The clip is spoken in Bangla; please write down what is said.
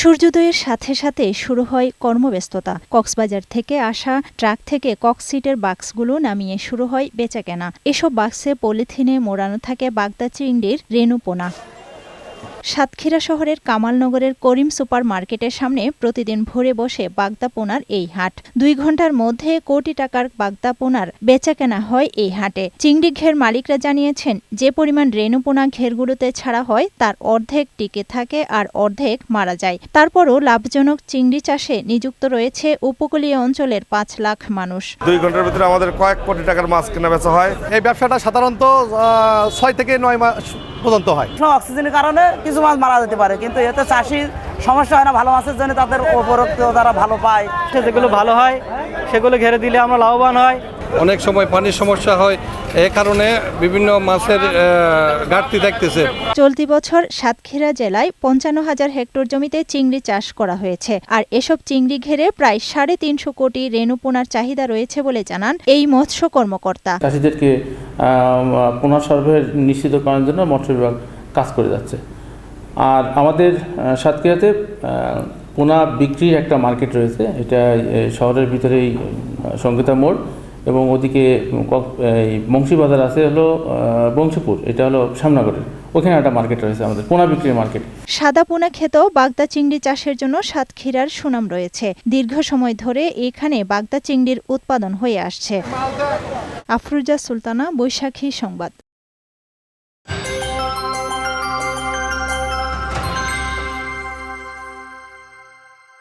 সূর্যোদয়ের সাথে সাথে শুরু হয় কর্মব্যস্ততা। কক্সবাজার থেকে আসা ট্রাক থেকে ককসিটের বাক্সগুলো নামিয়ে শুরু হয় বেচাকেনা। এসব বাক্সে পলিথিনে মোড়ানো থাকে বাগদা চিংড়ির রেণুপোনা। সাতক্ষীরা শহরের কামালনগরের করিম সুপার মার্কেটের সামনে প্রতিদিন ভোরে বসে বাগদা পোনার এই হাট। দুই ঘণ্টার মধ্যে কোটি টাকার বাগদা পোনার বেচাকেনা হয় এই হাটে। চিংড়ি ঘের মালিকরা জানিয়েছেন যে পরিমাণ রেণুপোনা ঘেরগুলোতে ছাড়া হয় তার অর্ধেক টিকে থাকে আর অর্ধেক মারা যায়। তারপরও লাভজনক চিংড়ি চাষে নিযুক্ত রয়েছে উপকূলীয় অঞ্চলের পাঁচ লাখ মানুষ। দুই ঘণ্টার ভিতরে আমাদের কয়েক কোটি টাকার মাছ কেনা বেচা হয়। এই ব্যবসাটা সাধারণত ছয় থেকে নয় মাস পর্যন্ত হয়। অক্সিজেনের কারণে কিছু মাছ মারা যেতে পারে কিন্তু এতে চাষির সমস্যা হয় না ভালো মাছের জন্য তাদের উপরোক্ত তারা ভালো পায় যেগুলো ভালো হয় সেগুলো ঘেরে দিলে আমরা লাভবান হয়। অনেক সময় পানির সমস্যা হয় এ কারণে বিভিন্ন মাছের ঘাটতি থাকতেছে চলতি বছর সাতক্ষীরা জেলায় পঞ্চান্ন হাজার হেক্টর জমিতে চিংড়ি চাষ করা হয়েছে আর এসব চিংড়ি ঘেরে প্রায় সাড়ে তিনশো কোটি রেণুপোনার চাহিদা রয়েছে বলে জানান এই মৎস্য কর্মকর্তা। চাষিদেরকে পুনঃ সরবরাহ নিশ্চিত করার জন্য মৎস্য বিভাগ কাজ করে যাচ্ছে। আর আমাদের সাতক্ষীরাতে পোনা বিক্রির একটা মার্কেট রয়েছে। এটা শহরের ভিতরেই সঙ্গীতা মোড় এবং ওদিকে এই বংশীবাজার আছে হলো বংশীপুর। এটা হলো শ্যামনগরের। ওখানে একটা মার্কেট রয়েছে আমাদের, পোনা বিক্রির মার্কেট সাদা পোনা খেতেও বাগদা চিংড়ি চাষের জন্য সাতক্ষীরার সুনাম রয়েছে। দীর্ঘ সময় ধরে এখানে বাগদা চিংড়ির উৎপাদন হয়ে আসছে। আফরুজা সুলতানা, বৈশাখী সংবাদ।